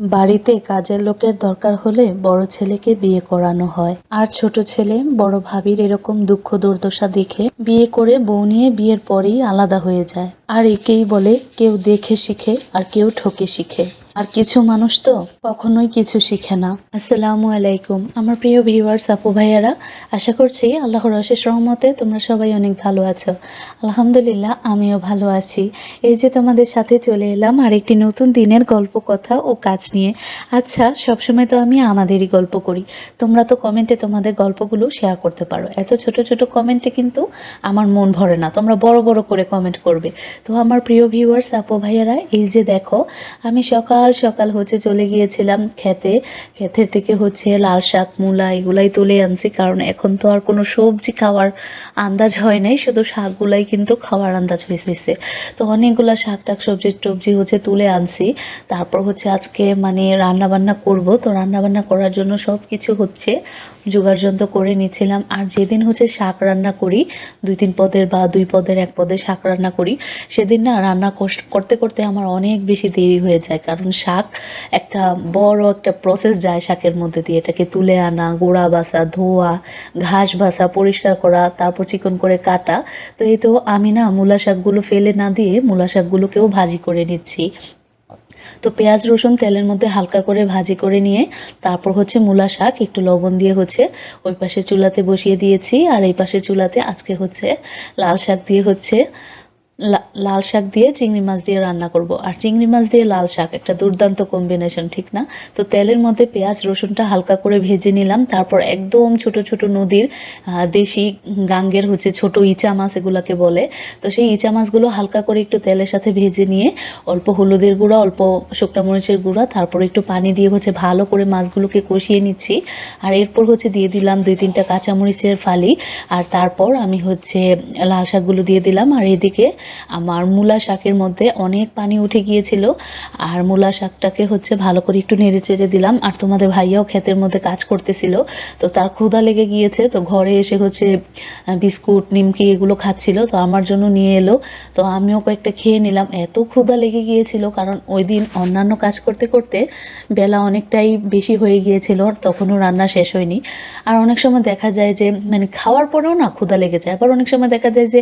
বাড়িতে কাজের লোকের দরকার হলে বড় ছেলেকে বিয়ে করানো হয়। আর ছোট ছেলে, বড় ভাবির এরকম দুঃখ দুর্দশা দেখে বিয়ে করে বউ নিয়ে বিয়ের পরেই আলাদা হয়ে যায়। আর একেই বলে কেউ দেখে শিখে আর কেউ ঠকে শিখে। আর কিছু মানুষ তো কখনোই কিছু শিখে না। আসসালামু আলাইকুম। আমার প্রিয় ভিউয়ার্স আপু ভাইয়ারা, আশা করছি আল্লাহর অশেষ রহমতে তোমরা সবাই অনেক ভালো আছো। আলহামদুলিল্লাহ, আমিও ভালো আছি। এই যে তোমাদের সাথে চলে এলাম আরেকটি নতুন দিনের গল্প, কথা ও কাজ নিয়ে। আচ্ছা সবসময় তো আমি আমাদেরই গল্প করি। তোমরা তো কমেন্টে তোমাদের গল্পগুলো শেয়ার করতে পারো। এত ছোট ছোট কমেন্টে কিন্তু আমার মন ভরে না। তোমরা বড় বড় করে কমেন্ট করবে। তো আমার প্রিয় ভিউয়ার্স আপু ভাইয়ারা, এই যে দেখো, আমি সকাল সকাল সকাল হচ্ছে চলে গিয়েছিলাম খেতে। ক্ষেতের থেকে হচ্ছে লাল শাক, মূলা এগুলাই তুলে আনছি, কারণ এখন তো আর কোনো সবজি খাওয়ার আন্দাজ হয় নাই, শুধু শাকগুলাই কিন্তু খাওয়ার আন্দাজ হয়েছে তো অনেকগুলা শাক টাক, সবজি টবজি হচ্ছে তুলে আনছি। তারপর হচ্ছে আজকে মানে রান্না বান্না করব। তো রান্না বান্না করার জন্য সব কিছু হচ্ছে জোগাড় যন্ত্র করে নিয়েছিলাম আর যেদিন হচ্ছে শাক রান্না করি, দুই তিন পদের বা দুই পদের, এক পদের শাক রান্না করি, সেদিন না রান্না করতে করতে আমার অনেক বেশি দেরি হয়ে যায়। কারণ শাক একটা বড় একটা প্রসেস যায় শাকের মধ্যে দিয়ে। এটাকে তুলে আনা, গোড়া বাসা ধোয়া, ঘাস বাসা পরিষ্কার করা, তারপর চিকন করে কাটা। তো এই তো আমি না মূলা শাকগুলো ফেলে না দিয়ে মূলা শাকগুলোকেও ভাজি করে নিচ্ছি। তো পেঁয়াজ, রসুন তেলের মধ্যে হালকা করে ভাজি করে নিয়ে তারপর হচ্ছে মূলা শাক, একটু লবণ দিয়ে হচ্ছে ওই পাশে চুলাতে বসিয়ে দিয়েছি। আর এই পাশে চুলাতে আজকে হচ্ছে লাল শাক দিয়ে হচ্ছে লাল শাক দিয়ে চিংড়ি মাছ দিয়ে রান্না করব। আর চিংড়ি মাছ দিয়ে লাল শাক, একটা দুর্দান্ত কম্বিনেশন ঠিক না? তো তেলের মধ্যে পেঁয়াজ, রসুনটা হালকা করে ভেজে নিলাম। তারপর একদম ছোট ছোট নদীর দেশি গাঙ্গের হচ্ছে ছোট ইচা মাছ এগুলাকে বলে। তো সেই ইচা মাছগুলো হালকা করে একটু তেলের সাথে ভেজে নিয়ে অল্প হলুদের গুঁড়া, অল্প শুকনো মরিচের গুঁড়া, তারপর একটু পানি দিয়ে হচ্ছে ভালো করে মাছগুলোকে কষিয়ে নিচ্ছি। আর এরপর হচ্ছে দিয়ে দিলাম দুই তিনটা কাঁচামরিচের ফালি। আর তারপর আমি হচ্ছে লাল শাকগুলো দিয়ে দিলাম। আর এদিকে আমার মূলা শাকের মধ্যে অনেক পানি উঠে গিয়েছিল, আর মূলা শাকটাকে হচ্ছে ভালো করে একটু নেড়ে চেড়ে দিলাম, আর তোমাদের ভাইয়াও ক্ষেতের মধ্যে কাজ করতেছিল, তো তার ক্ষুধা লেগে গিয়েছে, তো ঘরে এসে হচ্ছে বিস্কুট, নিমকি এগুলো খাচ্ছিল, তো আমার জন্য নিয়ে এলো, তো আমিও কয়েকটা খেয়ে নিলাম। এত ক্ষুধা লেগে গিয়েছিল, কারণ ওই দিন অন্যান্য কাজ করতে করতে বেলা অনেকটাই বেশি হয়ে গিয়েছিল, আর তখনও রান্না শেষ হয়নি। আর অনেক সময় দেখা যায় যে মানে খাওয়ার পরেও না ক্ষুধা লেগে যায়, আবার অনেক সময় দেখা যায় যে,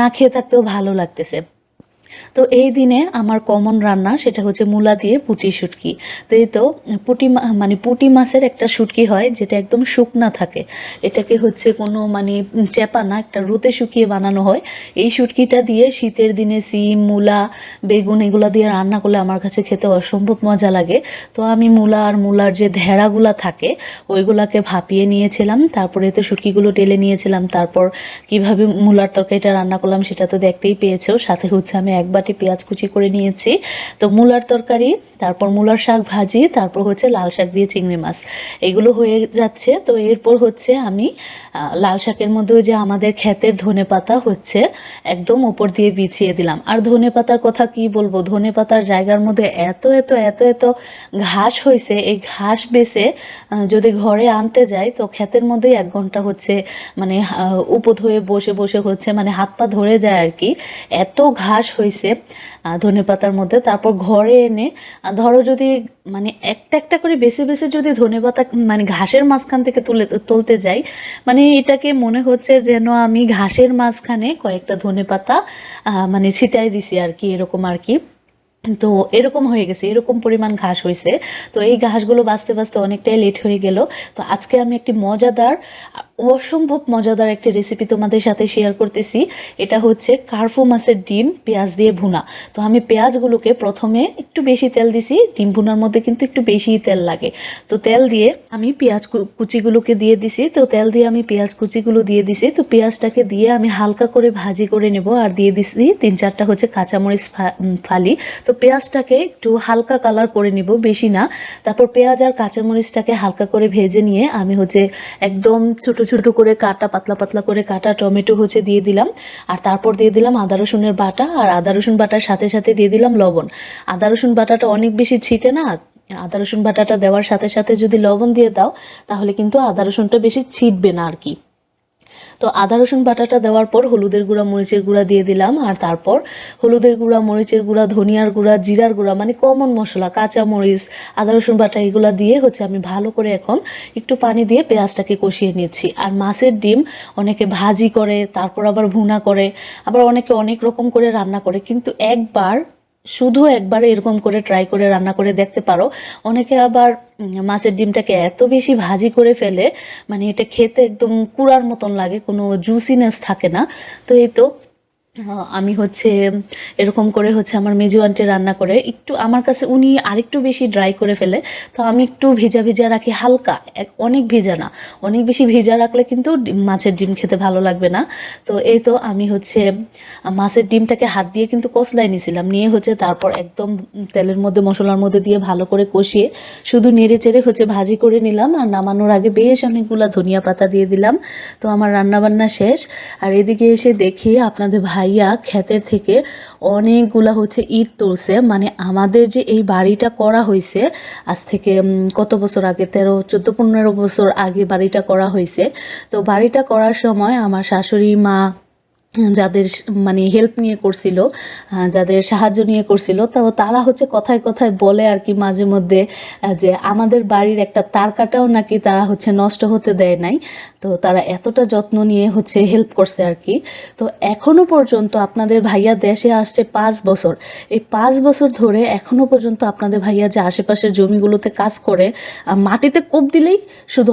না খেয়ে থাকতেও ভালো লাগতেছে। তো এই দিনে আমার কমন রান্না সেটা হচ্ছে মূলা দিয়ে পুটি শুটকি। তো এই তো পুটি মানে পুটি মাছের একটা শুটকি হয় যেটা একদম শুকনা থাকে। এটাকে হচ্ছে কোনো মানে চেপা না, একটা রুতে শুকিয়ে বানানো হয়। এই শুটকিটা দিয়ে শীতের দিনে সিম, মূলা, বেগুন এগুলো দিয়ে রান্না করলে আমার কাছে খেতে অসম্ভব মজা লাগে। তো আমি মূলা আর মূলার যে ধেড়াগুলা থাকে, ওইগুলাকে ভাপিয়ে নিয়েছিলাম। তারপরে তো শুটকিগুলো টেলে নিয়েছিলাম। তারপর কীভাবে মূলার তরকারিটা রান্না করলাম সেটা তো দেখতেই পেয়েছ। সাথে হচ্ছে আমি এক বাটি পেঁয়াজ কুচি করে নিয়েছি। তো মূলার তরকারি, তারপর মূলার শাক ভাজি, তারপর হচ্ছে লাল শাক দিয়ে চিংড়ি মাছ। এগুলো হয়ে যাচ্ছে। তো এরপর হচ্ছে আমি লাল শাকের মধ্যে যে আমাদের ক্ষেতের ধনে পাতা হচ্ছে, একদম উপর দিয়ে বিছিয়ে দিলাম। আর ধনে পাতার কথা কি বলব? ধনে পাতার জায়গার মধ্যে এত এত এত এত ঘাস হয়েছে এই ঘাস বেছে যদি ঘরে আনতে যাই, তো ক্ষেতের মধ্যেই এক ঘণ্টা হচ্ছে মানে উপদ হয়ে বসে বসে হচ্ছে মানে হাত পা ধরে যায় আর কি। এত ঘাস হয়েছে ধনে পাতার মধ্যে। তারপর ঘরে এনে ধরো যদি মানে একটা একটা করে বেছে বেছে যদি ধনে পাতা মানে ঘাসের মাঝখান থেকে তুলে, তুলতে যাই মানে এটাকে মনে হচ্ছে যেন আমি ঘাসের মাঝখানে কয়েকটা ধনে পাতা মানে ছিটাই দিছি আর কি, এরকম আর কি। তো এরকম হয়ে গেছে, এরকম পরিমাণ ঘাস হয়েছে তো এই ঘাসগুলো বাঁচতে বাঁচতে অনেকটাই লেট হয়ে গেল। তো আজকে আমি একটি মজাদার, অসম্ভব মজাদার একটি রেসিপি তোমাদের সাথে শেয়ার করতেছি। এটা হচ্ছে কার্ফু মাছের ডিম, পেঁয়াজ দিয়ে ভুনা। তো আমি পেঁয়াজগুলোকে প্রথমে একটু বেশি তেল দিছি। ডিম ভুনার মধ্যে কিন্তু একটু বেশি তেল লাগে। তো তেল দিয়ে আমি পেঁয়াজ কুচিগুলোকে দিয়ে দিছি। তো তেল দিয়ে আমি পেঁয়াজ কুচিগুলো দিয়ে দিছি। তো পেঁয়াজটাকে দিয়ে আমি হালকা করে ভাজি করে নেব। আর দিয়ে দিছি তিন চারটা হচ্ছে কাঁচামরিচ ফালি। তো পেঁয়াজটাকে একটু হালকা কালার করে নিব, বেশি না। তারপর পেঁয়াজ আর কাঁচামরিচটাকে হালকা করে ভেজে নিয়ে আমি হচ্ছে একদম ছোট ছোট করে কাটা, পাতলা পাতলা করে কাটা টমেটো হচ্ছে দিয়ে দিলাম। আর তারপর দিয়ে দিলাম আদা, রসুনের বাটা। আর আদা, রসুন বাটার সাথে সাথে দিয়ে দিলাম লবণ। আদা, রসুন বাটাটা অনেক বেশি ছিটে না। আদা, রসুন বাটাটা দেওয়ার সাথে সাথে যদি লবণ দিয়ে দাও, তাহলে কিন্তু আদা, রসুনটা বেশি ছিটবে না আর কি। তো আদা, রসুন, বাটাটা দেওয়ার পর হলুদের গুঁড়া, মরিচের গুঁড়া দিয়ে দিলাম। আর তারপর হলুদের গুঁড়া, মরিচের গুঁড়া, ধনিয়ার গুঁড়া, জিরার গুঁড়া মানে কমন মশলা, কাঁচা মরিচ, আদা, রসুন, বাটা এগুলা দিয়ে হচ্ছে আমি ভালো করে এখন একটু পানি দিয়ে পেঁয়াজটাকে কষিয়ে নিচ্ছি। আর মাছের ডিম অনেকে ভাজি করে, তারপর আবার ভুনা করে, আবার অনেকে অনেক রকম করে রান্না করে, কিন্তু একবার শুধু একবার এরকম করে ট্রাই করে রান্না করে দেখতে পারো। অনেকে আবার মাছের ডিমটাকে এত বেশি ভাজি করে ফেলে মানে এটা খেতে একদম কুড়ার মতন লাগে, কোনো জুসিনেস থাকে না। তো এই তো আমি হচ্ছে এরকম করে হচ্ছে আমার মেজু আন্টি রান্না করে, একটু আমার কাছে উনি আরেকটু বেশি ড্রাই করে ফেলে, তো আমি একটু ভিজা ভিজা রাখি, হালকা, এক অনেক ভিজা না, অনেক বেশি ভিজা রাখলে কিন্তু মাছের ডিম খেতে ভালো লাগবে না। তো এই তো আমি হচ্ছে মাছের ডিমটাকে হাত দিয়ে কিন্তু কষলাই নিয়েছিলাম নিয়ে হচ্ছে তারপর একদম তেলের মধ্যে, মশলার মধ্যে দিয়ে ভালো করে কষিয়ে শুধু নেড়ে চেড়ে হচ্ছে ভাজি করে নিলাম, আর নামানোর আগে বেশ অনেকগুলা ধনিয়া পাতা দিয়ে দিলাম, তো আমার রান্নাবান্না শেষ। আর এদিকে এসে দেখি আপনাদের ভাইয়া ক্ষেতের থেকে অনেকগুলা হচ্ছে ইট তুলছে। মানে আমাদের যে এই বাড়িটা করা হয়েছে, আজ থেকে কত বছর আগে? তেরো, চোদ্দ, পনেরো বছর আগে বাড়িটা করা হয়েছে। তো বাড়িটা করার সময় আমার শাশুড়ি মা যাদের মানে হেল্প নিয়ে করছিল যাদের সাহায্য নিয়ে করছিল, তো তারা হচ্ছে কথায় কথায় বলে আর কি মাঝে মধ্যে যে আমাদের বাড়ির একটা তার কাটাও নাকি তারা হচ্ছে নষ্ট হতে দেয় নাই। তো তারা এতটা যত্ন নিয়ে হচ্ছে হেল্প করছে আর কি। তো এখনও পর্যন্ত আপনাদের ভাইয়া দেশে আসছে পাঁচ বছর। এই পাঁচ বছর ধরে এখনও পর্যন্ত আপনাদের ভাইয়া যে আশেপাশের জমিগুলোতে কাজ করে মাটিতে কোপ দিলেই শুধু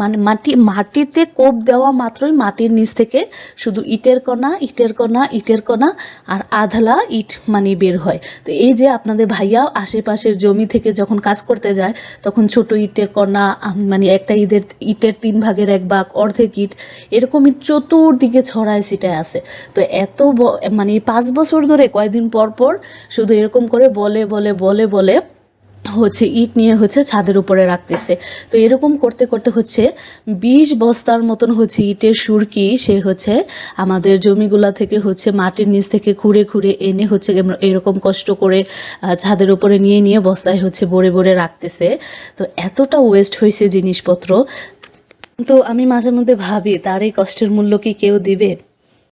মানে মাটি মাটিতে কোপ দেওয়া মাত্রই মাটির নিচ থেকে শুধু ইটের কণা, ইটের কণা ইটের কণা আর আধলা ইট মানে বের হয়। তো এই যে আপনাদের ভাইয়া আশেপাশের জমি থেকে যখন কাজ করতে যায়, তখন ছোট ইটের কণা মানে একটা ঈদের ইটের তিন ভাগের এক ভাগ, অর্ধেক ইট, এরকমই চতুর্দিকে ছড়ায় ছিটায় আছে। তো এত মানে পাঁচ বছর ধরে কয়েকদিন পর পর শুধু এরকম করে বলে বলে বলে বলে হচ্ছে ইট নিয়ে হচ্ছে ছাদের উপরে রাখতেছে। তো এরকম করতে করতে হচ্ছে বিশ বস্তার মতন হচ্ছে ইটের সুরকি সে হচ্ছে আমাদের জমিগুলা থেকে হচ্ছে মাটির নিচ থেকে খুঁড়ে খুঁড়ে এনে হচ্ছে এরকম কষ্ট করে ছাদের উপরে নিয়ে নিয়ে বস্তায় হচ্ছে ভরে ভরে রাখতেছে। তো এতটা ওয়েস্ট হয়েছে জিনিসপত্র। তো আমি মাঝে মধ্যে ভাবি, তার এই কষ্টের মূল্য কি কেউ দিবে?